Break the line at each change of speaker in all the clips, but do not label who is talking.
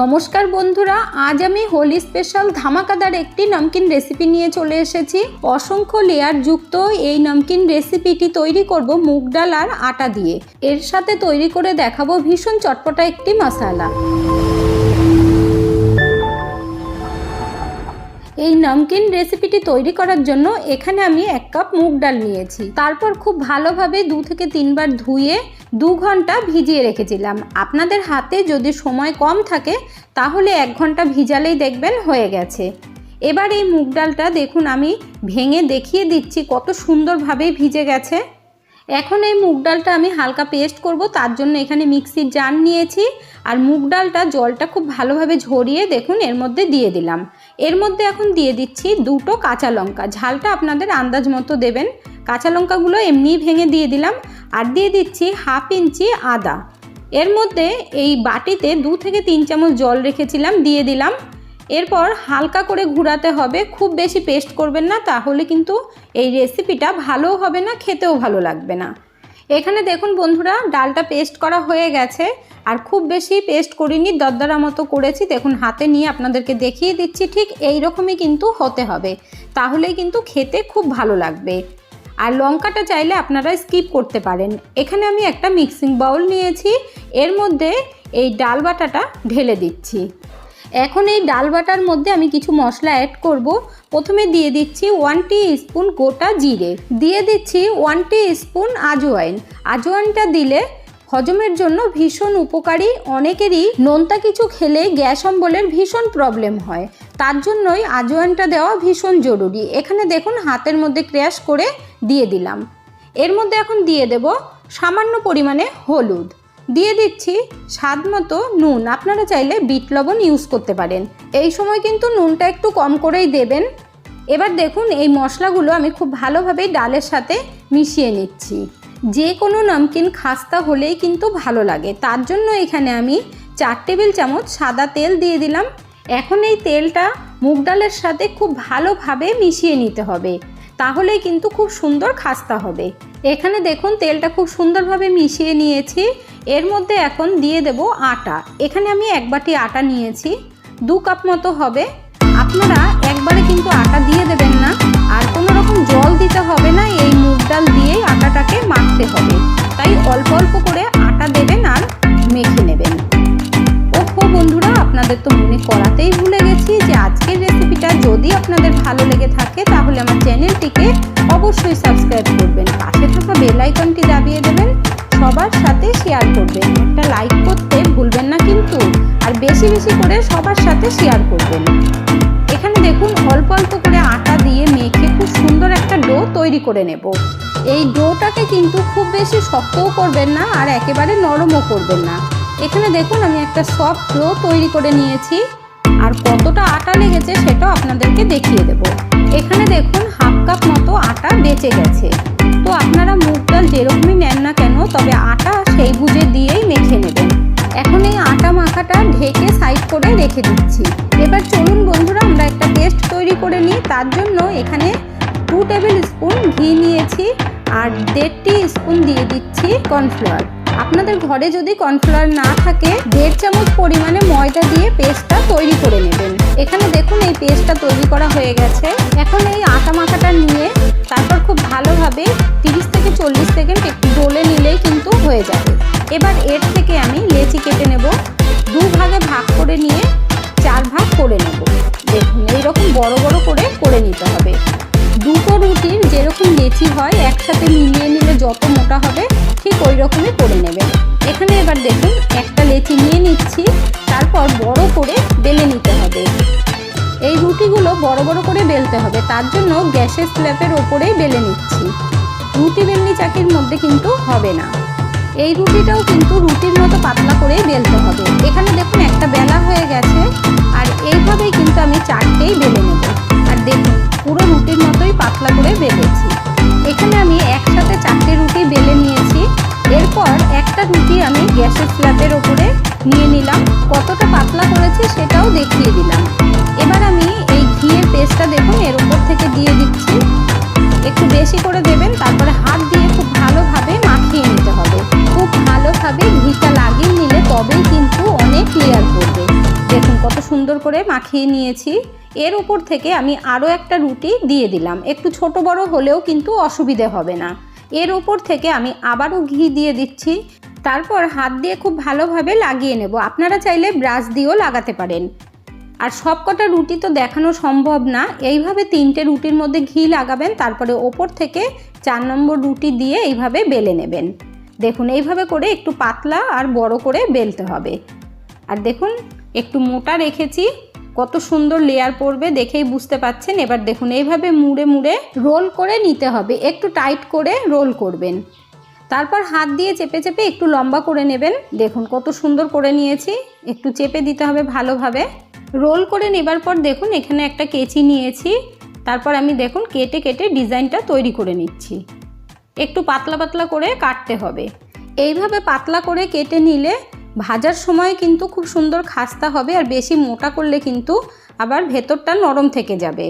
নমস্কার বন্ধুরা, আজ আমি হোলি স্পেশাল ধামাকাদার একটি নামকিন রেসিপি নিয়ে চলে এসেছি। অসংখ্য লেয়ার যুক্ত এই নামকিন রেসিপিটি তৈরি করব মুগ ডাল আর আটা দিয়ে। এর সাথে তৈরি করে দেখাবো ভীষণ চটপটা একটি মশালা। এই নমকিন রেসিপিটি তৈরি করার জন্য এখানে আমি এক কাপ মুগ ডাল নিয়েছি। তারপর খুব ভালোভাবে দু থেকে তিনবার ধুয়ে দু ঘণ্টা ভিজিয়ে রেখেছিলাম। আপনাদের হাতে যদি সময় কম থাকে, তাহলে এক ঘণ্টা ভিজালেই দেখবেন হয়ে গেছে। এবার এই মুগ ডালটা দেখুন, আমি ভেঙে দেখিয়ে দিচ্ছি কত সুন্দরভাবে ভিজে গেছে। এখন এই মুগ ডালটা আমি হালকা পেস্ট করব, তার জন্য এখানে মিক্সির জার নিয়েছি। আর মুগ ডালটা জলটা খুব ভালোভাবে ঝরিয়ে দেখুন, এর মধ্যে দিয়ে দিলাম। এর মধ্যে এখন দিয়ে দিচ্ছি দুটো কাঁচা লঙ্কা। ঝালটা আপনাদের আন্দাজ মতো দেবেন। কাঁচা লঙ্কাগুলো এমনিই ভেঙে দিয়ে দিলাম। আর দিয়ে দিচ্ছি হাফ ইঞ্চি আদা। এর মধ্যে এই বাটিতে দু থেকে তিন চামচ জল রেখেছিলাম, দিয়ে দিলাম। এরপর হালকা করে ঘুরাতে হবে, খুব বেশি পেস্ট করবেন না, তাহলে কিন্তু এই রেসিপিটা ভালোও হবে না, খেতেও ভালো লাগবে না। এখানে দেখুন বন্ধুরা, ডালটা পেস্ট করা হয়ে গেছে, আর খুব বেশি পেস্ট করিনি, দরদরা মতো করেছি। দেখুন, হাতে নিয়ে আপনাদেরকে দেখিয়ে দিচ্ছি, ঠিক এই রকমই কিন্তু হতে হবে। তাহলেই কিন্তু খেতে খুব ভালো লাগবে। আর লঙ্কাটা চাইলে আপনারা স্কিপ করতে পারেন। এখানে আমি একটা মিক্সিং বাউল নিয়েছি, এর মধ্যে এই ডাল বাটাটা ঢেলে দিচ্ছি। এখন এই ডাল বাটার মধ্যে আমি কিছু মশলা অ্যাড করব। প্রথমে দিয়ে দিচ্ছি ওয়ান টি স্পুন গোটা জিরে। দিয়ে দিচ্ছি ওয়ান টি স্পুন আজওয়াইন। আজওয়াইনটা দিলে হজমের জন্য ভীষণ উপকারী। অনেকেরই নোনতা কিছু খেলে গ্যাস অম্বলের ভীষণ প্রবলেম হয়। তার জন্যই আজওয়াইনটা দেওয়া ভীষণ জরুরি। এখানে দেখুন হাতের মধ্যে ক্র্যাশ করে দিয়ে দিলাম। এর মধ্যে এখন দিয়ে দেব সামান্য পরিমাণে হলুদ। দিয়ে দিচ্ছি স্বাদ মতো নুন। আপনারা চাইলে বিট লবণ ইউজ করতে পারেন। এই সময় কিন্তু নুনটা একটু কম করেই দেবেন। এবার দেখুন, এই মশলাগুলো আমি খুব ভালোভাবেই ডালের সাথে মিশিয়ে নিচ্ছি। যে কোনো নামকিন খাস্তা হলেই কিন্তু ভালো লাগে। তার জন্য এখানে আমি চার টেবিল চামচ সাদা তেল দিয়ে দিলাম। এখন এই তেলটা মুগ ডালের সাথে খুব ভালোভাবে মিশিয়ে নিতে হবে। তাহলেই কিন্তু খুব সুন্দর খাস্তা হবে। এখানে দেখুন, তেলটা খুব সুন্দরভাবে মিশিয়ে নিয়েছি। এর মধ্যে এখন দিয়ে দেব আটা। এখানে আমি এক বাটি আটা নিয়েছি। দু কাপ মতো হবে। আপনারা একবারে কিন্তু আটা দিয়ে দেবেন না। আর কোনো রকম জল দিতে হবে না, এই মুগ ডাল দিয়েই আটাটাকে মাখতে হবে। তাই অল্প অল্প করে আটা দেবেন আর মেখে নেবেন। ওহো বন্ধুরা, আপনাদের তো মনে করাতেই ভুলে গেছি যে রেসিপিটা যদি আপনাদের ভালো লেগে থাকে, তাহলে আমার চ্যানেলটিকে অবশ্যই সাবস্ক্রাইব করবেন। পাশে থাকা বেল আইকনটি দাবিয়ে দেবেন, সবার সাথে শেয়ার করবেন। একটা লাইক করতে ভুলবেন না কিন্তু, আর বেশি বেশি করে সবার সাথে শেয়ার করবেন। এখানে দেখুন, অল্প অল্প করে আটা দিয়ে মেখে খুব সুন্দর একটা ডো তৈরি করে নেব। এই ডোটাকে কিন্তু খুব বেশি শক্তও করবেন না, আর একেবারে নরমও করবেন না। এখানে দেখুন, আমি একটা সফট ডো তৈরি করে নিয়েছি। আর কতটা আটা লেগেছে সেটাও আপনাদেরকে দেখিয়ে দেব। এখানে দেখুন হাফ কাপ মতো আটা বেঁচে গেছে। তো আপনারা মুগ ডাল যেরকমই নেন না কেন, তবে আটা সেই বুঝে দিয়েই মেখে নেবেন। এখন এই আটা মাখাটা ঢেকে সাইড করে রেখে দিচ্ছি। এবার চলুন বন্ধুরা, আমরা একটা পেস্ট তৈরি করে নিই। তার জন্য এখানে টু টেবিল স্পুন ঘি নিয়েছি আর দেড়টি স্পুন দিয়ে দিচ্ছি কর্নফ্লাওয়ার। আপনাদের ঘরে যদি কর্নফ্লাওয়ার না থাকে, দেড় চামচ পরিমাণে ময়দা দিয়ে পেস্টটা তৈরি করে নেবেন। এখানে দেখুন এই পেস্টটা তৈরি করা হয়ে গেছে। এখন এই আটা মাখাটা নিয়ে তারপর খুব ভালোভাবে তিরিশ থেকে চল্লিশ সেকেন্ড একটু ডোলে নিলেই কিন্তু হয়ে যাবে। এবার এর থেকে আমি লেচি কেটে নেব। দু ভাগে ভাগ করে নিয়ে চার ভাগ করে নেব। দেখুন, এইরকম বড় বড় করে করে নিতে হবে। দুটো রুটির যেরকম লেচি হয়, একসাথে মিলিয়ে নিলে যত মোটা হবে ঠিক ওই রকমই করে নেবেন এখানে এবার দেখুন, একটা লেচি নিয়ে নিচ্ছি, তারপর বড় করে বেলে নিতে হবে। এই রুটিগুলো বড় বড় করে বেলতে হবে, তার জন্য গ্যাসের স্ল্যাপের ওপরেই বেলে নিচ্ছি। রুটি বেলনি চাকির মধ্যে কিন্তু হবে না। এই রুটিটাও কিন্তু রুটির মতো পাতলা করেই বেলতে হবে। এখানে দেখুন, একটা বেলা হয়ে গেছে, আর এইভাবেই কিন্তু আমি চারটেই বেলে নেব। আর দেখুন, পুরো রুটির মতোই পাতলা করে বেলেছি। এখানে আমি একসাথে চারটে রুটি বেলে নিয়েছি। এরপর একটা রুটি আমি গ্যাসের স্ল্যাপের ওপরে নিয়ে নিলাম। কতটা পাতলা করেছি সেটাও দেখিয়ে দিলাম। এবার আমি এই ঘিয়ের পেস্টটা দেখুন, এর উপর থেকে দিয়ে দিচ্ছি। একটু বেশি করে দেবেন, তারপরে হাত দিয়ে খুব ভালোভাবে মাখিয়ে নিতে হবে। খুব ভালোভাবে ঘিটা লাগিয়ে নিলে তবেই কিন্তু অনেক ক্লিয়ার করবে। দেখুন কত সুন্দর করে মাখিয়ে নিয়েছি। এর উপর থেকে আমি আরও একটা রুটি দিয়ে দিলাম। একটু ছোট বড় হলেও কিন্তু অসুবিধে হবে না। এর উপর থেকে আমি আবারও ঘি দিয়ে দিচ্ছি। তারপর হাত দিয়ে খুব ভালোভাবে লাগিয়ে নেব। আপনারা চাইলে ব্রাশ দিয়েও লাগাতে পারেন। আর সব কটা রুটি তো দেখানো সম্ভব না। এইভাবে তিনটে রুটির মধ্যে ঘি লাগাবেন, তারপরে ওপর থেকে চার নম্বর রুটি দিয়ে এইভাবে বেলে নেবেন। দেখুন, এইভাবে করে একটু পাতলা আর বড় করে বেলতে হবে। আর দেখুন, একটু মোটা রেখেছি। কত সুন্দর লেয়ার পড়বে দেখেই বুঝতে পাচ্ছেন। এবার দেখুন, এইভাবে মুড়ে মুড়ে রোল করে নিতে হবে। একটু টাইট করে রোল করবেন। তারপর হাত দিয়ে চেপে চেপে একটু লম্বা করে নেবেন। দেখুন, কত সুন্দর করে নিয়েছি। একটু চেপে দিতে হবে ভালোভাবে। রোল করে নেবার পর দেখুন, এখানে একটা কেচি নিয়েছি। তারপর আমি দেখুন, কেটে কেটে ডিজাইনটা তৈরি করে নিচ্ছি। একটু পাতলা পাতলা করে কাটতে হবে। এইভাবে পাতলা করে কেটে নিলে ভাজার সময় কিন্তু খুব সুন্দর খাস্তা হবে আর বেশি মোটা করলে কিন্তু আবার ভেতরটা নরম থেকে যাবে।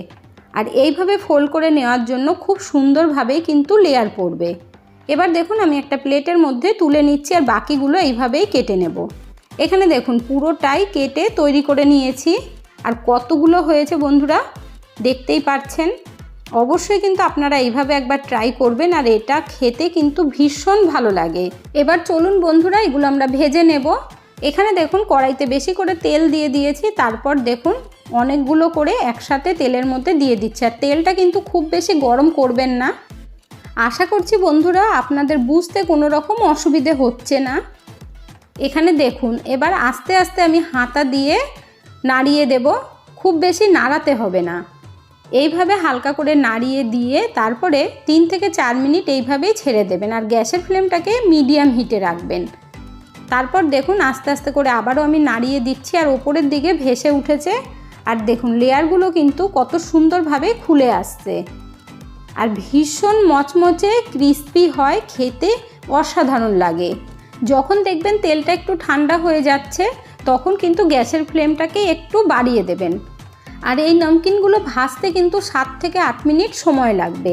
আর এইভাবে ফোল্ড করে নেওয়ার জন্য খুব সুন্দরভাবেই কিন্তু লেয়ার পড়বে। এবার দেখুন আমি একটা প্লেটের মধ্যে তুলে নিচ্ছি আর বাকিগুলো এইভাবেই কেটে নেব। এখানে দেখুন পুরোটাই কেটে তৈরি করে নিয়েছি। আর কতগুলো হয়েছে বন্ধুরা, দেখতেই পাচ্ছেন। অবশ্যই কিন্তু আপনারা এইভাবে একবার ট্রাই করবেন আর এটা খেতে কিন্তু ভীষণ ভালো লাগে। এবার চলুন বন্ধুরা, এগুলো আমরা ভেজে নেব। এখানে দেখুন, কড়াইতে বেশি করে তেল দিয়ে দিয়েছি, তারপর দেখুন, অনেকগুলো করে একসাথে তেলের মধ্যে দিয়ে দিচ্ছে। আর তেলটা কিন্তু খুব বেশি গরম করবেন না। আশা করছি বন্ধুরা, আপনাদের বুঝতে কোনো রকম অসুবিধে হচ্ছে না। এখানে দেখুন, এবার আস্তে আস্তে আমি হাতা দিয়ে নাড়িয়ে দেব। খুব বেশি নাড়াতে হবে না। এইভাবে হালকা করে নাড়িয়ে দিয়ে তারপরে তিন থেকে চার মিনিট এইভাবেই ছেড়ে দেবেন আর গ্যাসের ফ্লেমটাকে মিডিয়াম হিটে রাখবেন। তারপর দেখুন আস্তে আস্তে করে আবারও আমি নাড়িয়ে দিচ্ছি আর ওপরের দিকে ভেসে উঠেছে। আর দেখুন লেয়ারগুলো কিন্তু কত সুন্দরভাবে খুলে আসছে। আর ভীষণ মচমচে ক্রিস্পি হয়, খেতে অসাধারণ লাগে। যখন দেখবেন তেলটা একটু ঠান্ডা হয়ে যাচ্ছে, তখন কিন্তু গ্যাসের ফ্লেমটাকে একটু বাড়িয়ে দেবেন। আর এই নমকিনগুলো ভাজতে কিন্তু সাত থেকে আট মিনিট সময় লাগবে।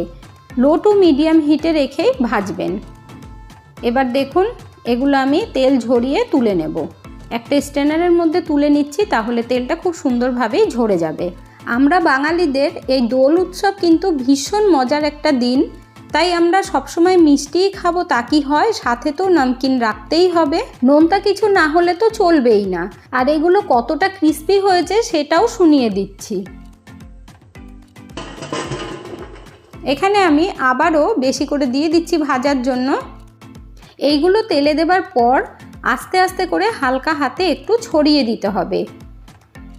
লো টু মিডিয়াম হিটে রেখেই ভাজবেন। এবার দেখুন, এগুলো আমি তেল ঝরিয়ে তুলে নেব। একটা স্ট্যানারের মধ্যে তুলে নিচ্ছি, তাহলে তেলটা খুব সুন্দরভাবেই ঝরে যাবে। আমরা বাঙালিদের এই দোল উৎসব কিন্তু ভীষণ মজার একটা দিন। তাই আমরা সবসময় মিষ্টিই খাব তা কি হয়? সাথে তো নমকিন রাখতেই হবে। নোনতা কিছু না হলে তো চলবেই না। আর এগুলো কতটা ক্রিস্পি হয়েছে সেটাও শুনিয়ে দিচ্ছি। এখানে আমি আবারও বেশি করে দিয়ে দিচ্ছি ভাজার জন্য। এইগুলো তেলে দেবার পর আস্তে আস্তে করে হালকা হাতে একটু ছড়িয়ে দিতে হবে।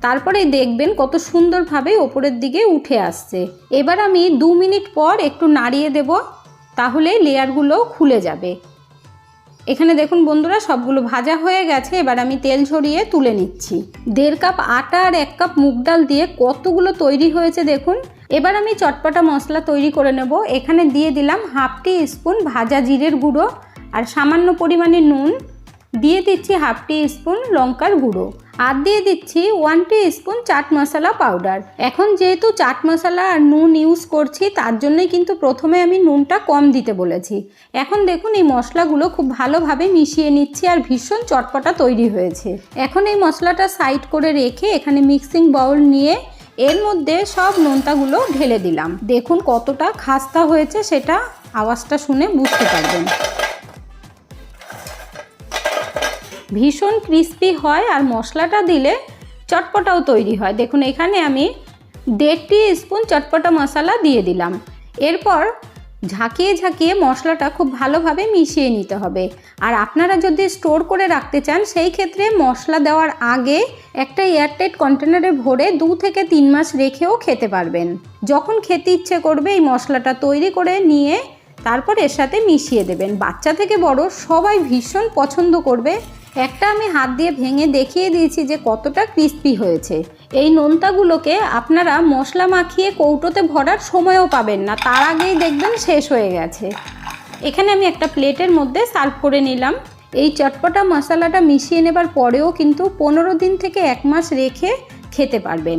তারপরে দেখবেন কত সুন্দরভাবে ওপরের দিকে উঠে আসছে। এবার আমি দু মিনিট পর একটু নাড়িয়ে দেব, তাহলে লেয়ারগুলো খুলে যাবে। এখানে দেখুন বন্ধুরা, সবগুলো ভাজা হয়ে গেছে। এবার আমি তেল ঝরিয়ে তুলে নিচ্ছি। দেড় কাপ আটা আর এক কাপ মুগ ডাল দিয়ে কতগুলো তৈরি হয়েছে দেখুন। এবার আমি চটপটা মশলা তৈরি করে নেব। এখানে দিয়ে দিলাম হাফ টি স্পুন ভাজা জিরের গুঁড়ো আর সামান্য পরিমাণে নুন দিয়ে দিচ্ছি হাফ টি স্পুন লঙ্কার গুঁড়ো আর দিয়ে দিচ্ছি one teaspoon chaat masala powder এখন যেহেতু চাট মশলা আর নুন ইউজ করছি, তার জন্যই কিন্তু প্রথমে আমি নুনটা কম দিতে বলেছি। এখন দেখুন এই মশলাগুলো খুব ভালোভাবে মিশিয়ে নিচ্ছি আর ভীষণ চটপটা তৈরি হয়েছে। এখন এই মশলাটা সাইড করে রেখে এখানে মিক্সিং বাউল নিয়ে এর মধ্যে সব নোনতাগুলো ঢেলে দিলাম। দেখুন কতটা খাস্তা হয়েছে সেটা আওয়াজটা শুনে বুঝতে পারবেন। ভীষণ ক্রিস্পি হয় আর মশলাটা দিলে চটপটাও তৈরি হয়। দেখুন, এখানে আমি দেড় টি স্পুন চটপটা মশলা দিয়ে দিলাম। এরপর ঝাঁকিয়ে ঝাঁকিয়ে মশলাটা খুব ভালোভাবে মিশিয়ে নিতে হবে। আর আপনারা যদি স্টোর করে রাখতে চান, সেই ক্ষেত্রে মশলা দেওয়ার আগে একটা এয়ারটাইট কন্টেনারে ভরে দু থেকে তিন মাস রেখেও খেতে পারবেন। যখন খেতে ইচ্ছে করবে, এই মশলাটা তৈরি করে নিয়ে তারপর এর সাথে মিশিয়ে দেবেন। বাচ্চা থেকে বড় সবাই ভীষণ পছন্দ করবে। একটা আমি হাত দিয়ে ভেঙে দেখিয়ে দিয়েছি যে কতটা ক্রিস্পি হয়েছে। এই নোনতাগুলোকে আপনারা মশলা মাখিয়ে কৌটোতে ভরার সময়ও পাবেন না। তার আগেই দেখবেন শেষ হয়ে গেছে। এখানে আমি একটা প্লেটের মধ্যে সার্ভ করে নিলাম। এই চটপটা মশলাটা মিশিয়ে নেবার পরেও কিন্তু পনেরো দিন থেকে এক মাস রেখে খেতে পারবেন।